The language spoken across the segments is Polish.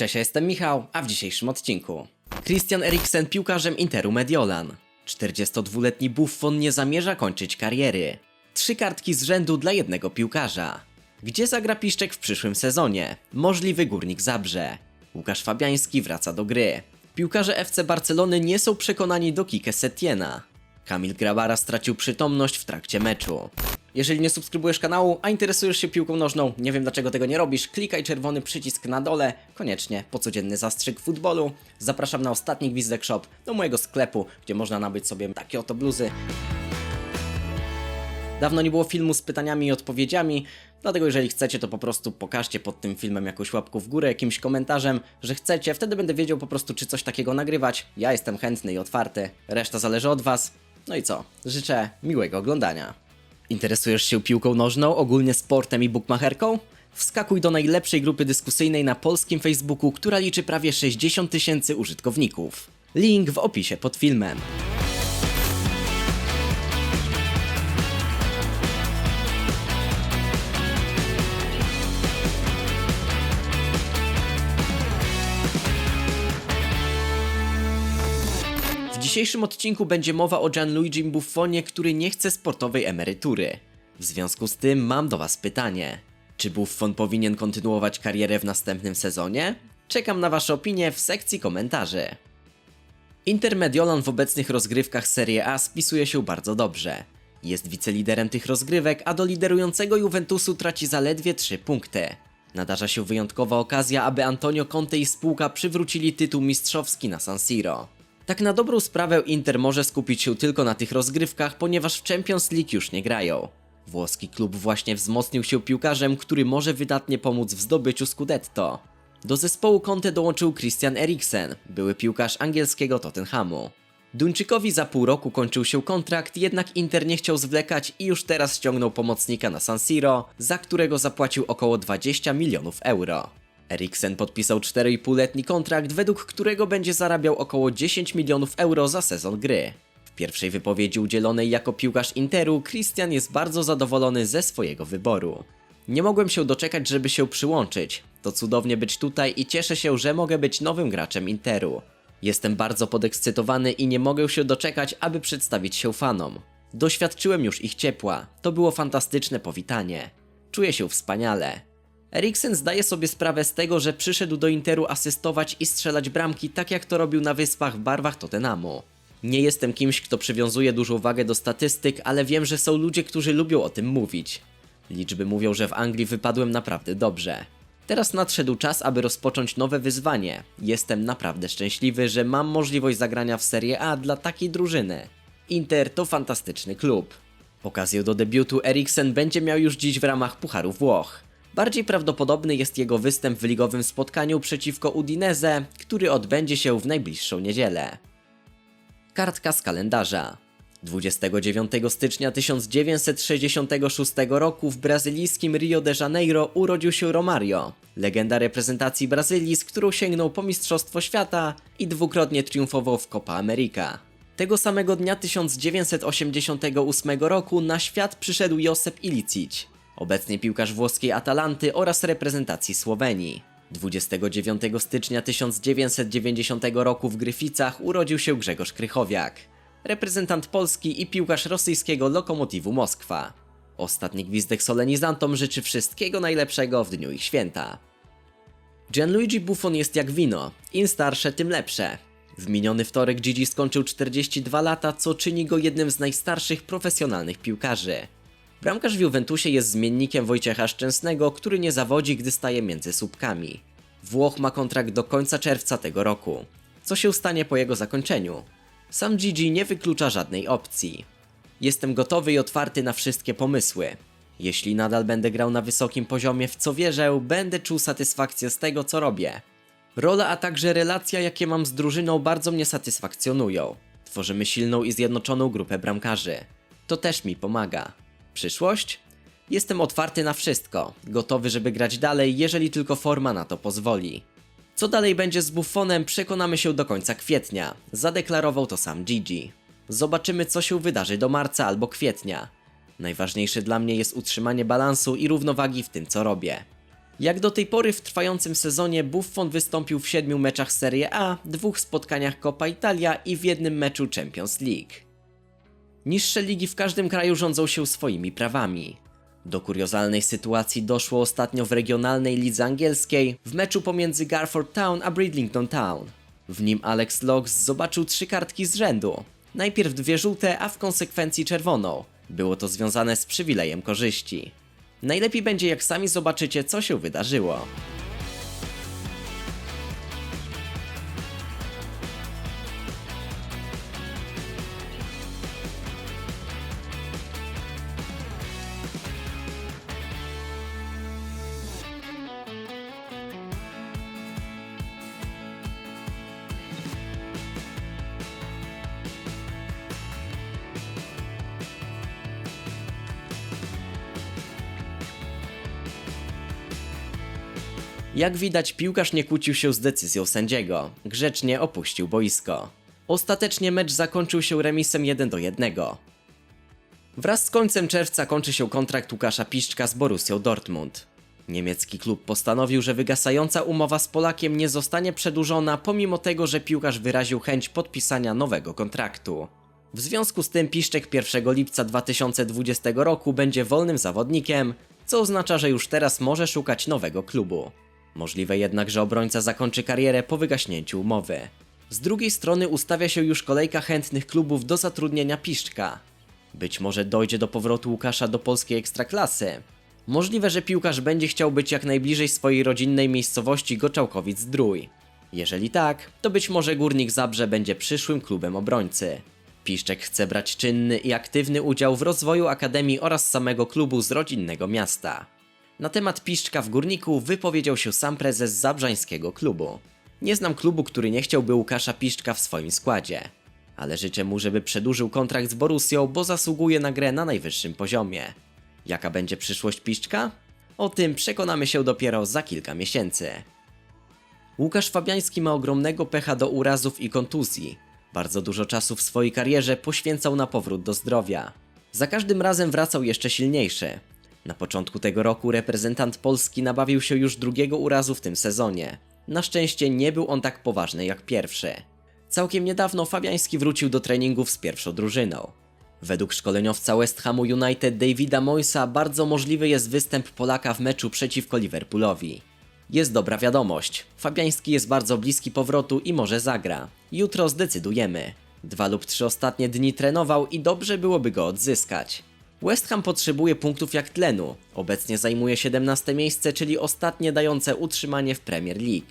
Cześć, ja jestem Michał, a w dzisiejszym odcinku. Christian Eriksen piłkarzem Interu Mediolan. 42-letni Buffon nie zamierza kończyć kariery. Trzy kartki z rzędu dla jednego piłkarza. Gdzie zagra Piszczek w przyszłym sezonie? Możliwy Górnik Zabrze. Łukasz Fabiański wraca do gry. Piłkarze FC Barcelony nie są przekonani do Kike Setiena. Kamil Grabara stracił przytomność w trakcie meczu. Jeżeli nie subskrybujesz kanału, a interesujesz się piłką nożną, nie wiem dlaczego tego nie robisz, klikaj czerwony przycisk na dole, koniecznie po codzienny zastrzyk futbolu. Zapraszam na ostatni Gwizdek Shop, do mojego sklepu, gdzie można nabyć sobie takie oto bluzy. Dawno nie było filmu z pytaniami i odpowiedziami, dlatego jeżeli chcecie, to po prostu pokażcie pod tym filmem jakąś łapką w górę, jakimś komentarzem, że chcecie, wtedy będę wiedział po prostu, czy coś takiego nagrywać. Ja jestem chętny i otwarty, reszta zależy od Was. No i co? Życzę miłego oglądania. Interesujesz się piłką nożną, ogólnie sportem i bukmacherką? Wskakuj do najlepszej grupy dyskusyjnej na polskim Facebooku, która liczy prawie 60 tysięcy użytkowników. Link w opisie pod filmem. Dzisiejszym odcinku będzie mowa o Gianluigi Buffonie, który nie chce sportowej emerytury. W związku z tym mam do Was pytanie. Czy Buffon powinien kontynuować karierę w następnym sezonie? Czekam na Wasze opinie w sekcji komentarzy. Inter Mediolan w obecnych rozgrywkach Serie A spisuje się bardzo dobrze. Jest wiceliderem tych rozgrywek, a do liderującego Juventusu traci zaledwie 3 punkty. Nadarza się wyjątkowa okazja, aby Antonio Conte i spółka przywrócili tytuł mistrzowski na San Siro. Tak na dobrą sprawę Inter może skupić się tylko na tych rozgrywkach, ponieważ w Champions League już nie grają. Włoski klub właśnie wzmocnił się piłkarzem, który może wydatnie pomóc w zdobyciu Scudetto. Do zespołu Conte dołączył Christian Eriksen, były piłkarz angielskiego Tottenhamu. Duńczykowi za pół roku kończył się kontrakt, jednak Inter nie chciał zwlekać i już teraz ściągnął pomocnika na San Siro, za którego zapłacił około 20 milionów euro. Eriksen podpisał 4,5-letni kontrakt, według którego będzie zarabiał około 10 milionów euro za sezon gry. W pierwszej wypowiedzi udzielonej jako piłkarz Interu, Christian jest bardzo zadowolony ze swojego wyboru. Nie mogłem się doczekać, żeby się przyłączyć. To cudownie być tutaj i cieszę się, że mogę być nowym graczem Interu. Jestem bardzo podekscytowany i nie mogę się doczekać, aby przedstawić się fanom. Doświadczyłem już ich ciepła. To było fantastyczne powitanie. Czuję się wspaniale. Eriksen zdaje sobie sprawę z tego, że przyszedł do Interu asystować i strzelać bramki tak jak to robił na wyspach w barwach Tottenhamu. Nie jestem kimś, kto przywiązuje dużą wagę do statystyk, ale wiem, że są ludzie, którzy lubią o tym mówić. Liczby mówią, że w Anglii wypadłem naprawdę dobrze. Teraz nadszedł czas, aby rozpocząć nowe wyzwanie. Jestem naprawdę szczęśliwy, że mam możliwość zagrania w Serie A dla takiej drużyny. Inter to fantastyczny klub. Okazję do debiutu Eriksen będzie miał już dziś w ramach Pucharu Włoch. Bardziej prawdopodobny jest jego występ w ligowym spotkaniu przeciwko Udinese, który odbędzie się w najbliższą niedzielę. Kartka z kalendarza. 29 stycznia 1966 roku w brazylijskim Rio de Janeiro urodził się Romario, legenda reprezentacji Brazylii, z którą sięgnął po Mistrzostwo Świata i dwukrotnie triumfował w Copa America. Tego samego dnia 1988 roku na świat przyszedł Josep Ilicic, obecnie piłkarz włoskiej Atalanty oraz reprezentacji Słowenii. 29 stycznia 1990 roku w Gryficach urodził się Grzegorz Krychowiak, reprezentant Polski i piłkarz rosyjskiego Lokomotivu Moskwa. Ostatni gwizdek solenizantom życzy wszystkiego najlepszego w dniu ich święta. Gianluigi Buffon jest jak wino, im starsze tym lepsze. W miniony wtorek Gigi skończył 42 lata, co czyni go jednym z najstarszych profesjonalnych piłkarzy. Bramkarz w Juventusie jest zmiennikiem Wojciecha Szczęsnego, który nie zawodzi, gdy staje między słupkami. Włoch ma kontrakt do końca czerwca tego roku. Co się stanie po jego zakończeniu? Sam Gigi nie wyklucza żadnej opcji. Jestem gotowy i otwarty na wszystkie pomysły. Jeśli nadal będę grał na wysokim poziomie, w co wierzę, będę czuł satysfakcję z tego, co robię. Rola, a także relacja, jakie mam z drużyną, bardzo mnie satysfakcjonują. Tworzymy silną i zjednoczoną grupę bramkarzy. To też mi pomaga. Przyszłość? Jestem otwarty na wszystko, gotowy, żeby grać dalej, jeżeli tylko forma na to pozwoli. Co dalej będzie z Buffonem, przekonamy się do końca kwietnia. Zadeklarował to sam Gigi. Zobaczymy, co się wydarzy do marca albo kwietnia. Najważniejsze dla mnie jest utrzymanie balansu i równowagi w tym, co robię. Jak do tej pory w trwającym sezonie Buffon wystąpił w siedmiu meczach Serie A, dwóch spotkaniach Coppa Italia i w jednym meczu Champions League. Niższe ligi w każdym kraju rządzą się swoimi prawami. Do kuriozalnej sytuacji doszło ostatnio w regionalnej lidze angielskiej w meczu pomiędzy Garford Town a Bridlington Town. W nim Alex Logs zobaczył trzy kartki z rzędu. Najpierw dwie żółte, a w konsekwencji czerwoną. Było to związane z przywilejem korzyści. Najlepiej będzie jak sami zobaczycie co się wydarzyło. Jak widać, piłkarz nie kłócił się z decyzją sędziego. Grzecznie opuścił boisko. Ostatecznie mecz zakończył się remisem 1 do 1. Wraz z końcem czerwca kończy się kontrakt Łukasza Piszczka z Borussią Dortmund. Niemiecki klub postanowił, że wygasająca umowa z Polakiem nie zostanie przedłużona, pomimo tego, że piłkarz wyraził chęć podpisania nowego kontraktu. W związku z tym Piszczek 1 lipca 2020 roku będzie wolnym zawodnikiem, co oznacza, że już teraz może szukać nowego klubu. Możliwe jednak, że obrońca zakończy karierę po wygaśnięciu umowy. Z drugiej strony ustawia się już kolejka chętnych klubów do zatrudnienia Piszczka. Być może dojdzie do powrotu Łukasza do polskiej ekstraklasy. Możliwe, że piłkarz będzie chciał być jak najbliżej swojej rodzinnej miejscowości Goczałkowic-Zdrój. Jeżeli tak, to być może Górnik Zabrze będzie przyszłym klubem obrońcy. Piszczek chce brać czynny i aktywny udział w rozwoju akademii oraz samego klubu z rodzinnego miasta. Na temat Piszczka w Górniku wypowiedział się sam prezes zabrzańskiego klubu. Nie znam klubu, który nie chciałby Łukasza Piszczka w swoim składzie. Ale życzę mu, żeby przedłużył kontrakt z Borussią, bo zasługuje na grę na najwyższym poziomie. Jaka będzie przyszłość Piszczka? O tym przekonamy się dopiero za kilka miesięcy. Łukasz Fabiański ma ogromnego pecha do urazów i kontuzji. Bardzo dużo czasu w swojej karierze poświęcał na powrót do zdrowia. Za każdym razem wracał jeszcze silniejszy. Na początku tego roku reprezentant Polski nabawił się już drugiego urazu w tym sezonie. Na szczęście nie był on tak poważny jak pierwszy. Całkiem niedawno Fabiański wrócił do treningów z pierwszą drużyną. Według szkoleniowca West Hamu United Davida Moysa bardzo możliwy jest występ Polaka w meczu przeciwko Liverpoolowi. Jest dobra wiadomość. Fabiański jest bardzo bliski powrotu i może zagra. Jutro zdecydujemy. Dwa lub trzy ostatnie dni trenował i dobrze byłoby go odzyskać. West Ham potrzebuje punktów jak tlenu. Obecnie zajmuje 17 miejsce, czyli ostatnie dające utrzymanie w Premier League.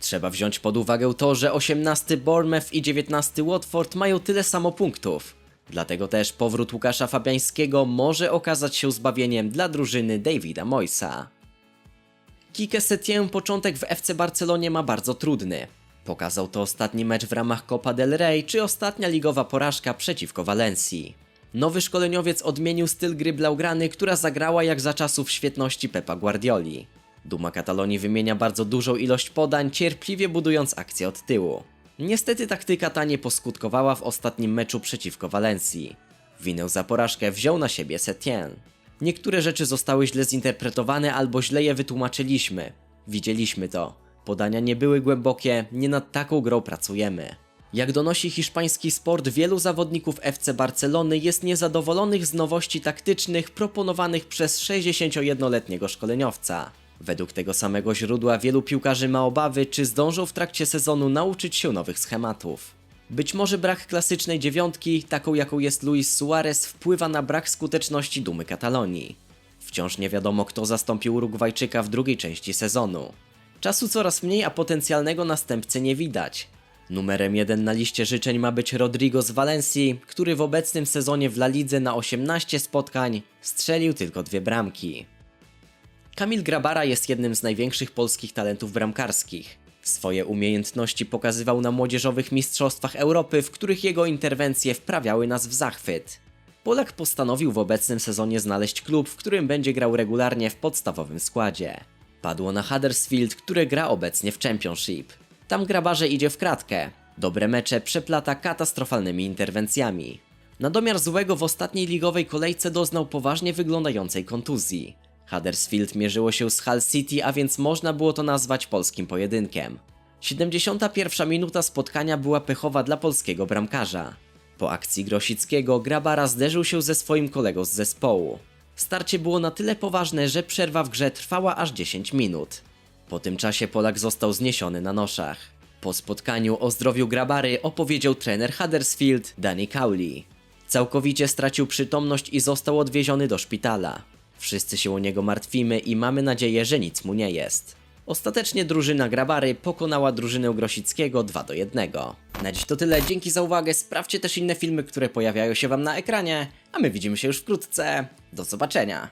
Trzeba wziąć pod uwagę to, że 18 Bournemouth i 19 Watford mają tyle samo punktów. Dlatego też powrót Łukasza Fabiańskiego może okazać się zbawieniem dla drużyny Davida Moysa. Kike Setien początek w FC Barcelonie ma bardzo trudny. Pokazał to ostatni mecz w ramach Copa del Rey czy ostatnia ligowa porażka przeciwko Walencji. Nowy szkoleniowiec odmienił styl gry Blaugrany, która zagrała jak za czasów świetności Pepa Guardioli. Duma Katalonii wymienia bardzo dużą ilość podań, cierpliwie budując akcję od tyłu. Niestety taktyka ta nie poskutkowała w ostatnim meczu przeciwko Walencji. Winę za porażkę wziął na siebie Setien. Niektóre rzeczy zostały źle zinterpretowane albo źle je wytłumaczyliśmy. Widzieliśmy to. Podania nie były głębokie, nie nad taką grą pracujemy. Jak donosi hiszpański sport, wielu zawodników FC Barcelony jest niezadowolonych z nowości taktycznych proponowanych przez 61-letniego szkoleniowca. Według tego samego źródła wielu piłkarzy ma obawy, czy zdążą w trakcie sezonu nauczyć się nowych schematów. Być może brak klasycznej dziewiątki, taką jaką jest Luis Suarez, wpływa na brak skuteczności dumy Katalonii. Wciąż nie wiadomo, kto zastąpił Urugwajczyka w drugiej części sezonu. Czasu coraz mniej, a potencjalnego następcy nie widać. Numerem jeden na liście życzeń ma być Rodrigo z Walencji, który w obecnym sezonie w La Lidze na 18 spotkań strzelił tylko dwie bramki. Kamil Grabara jest jednym z największych polskich talentów bramkarskich. Swoje umiejętności pokazywał na młodzieżowych mistrzostwach Europy, w których jego interwencje wprawiały nas w zachwyt. Polak postanowił w obecnym sezonie znaleźć klub, w którym będzie grał regularnie w podstawowym składzie. Padło na Huddersfield, które gra obecnie w Championship. Tam grabarze idzie w kratkę. Dobre mecze przeplata katastrofalnymi interwencjami. Na domiar złego w ostatniej ligowej kolejce doznał poważnie wyglądającej kontuzji. Huddersfield mierzyło się z Hull City, a więc można było to nazwać polskim pojedynkiem. 71 minuta spotkania była pechowa dla polskiego bramkarza. Po akcji Grosickiego Grabara zderzył się ze swoim kolegą z zespołu. Starcie było na tyle poważne, że przerwa w grze trwała aż 10 minut. Po tym czasie Polak został zniesiony na noszach. Po spotkaniu o zdrowiu Grabary opowiedział trener Huddersfield Danny Cowley. Całkowicie stracił przytomność i został odwieziony do szpitala. Wszyscy się o niego martwimy i mamy nadzieję, że nic mu nie jest. Ostatecznie drużyna Grabary pokonała drużynę Grosickiego 2 do 1. Na dziś to tyle, dzięki za uwagę, sprawdźcie też inne filmy, które pojawiają się wam na ekranie, a my widzimy się już wkrótce. Do zobaczenia!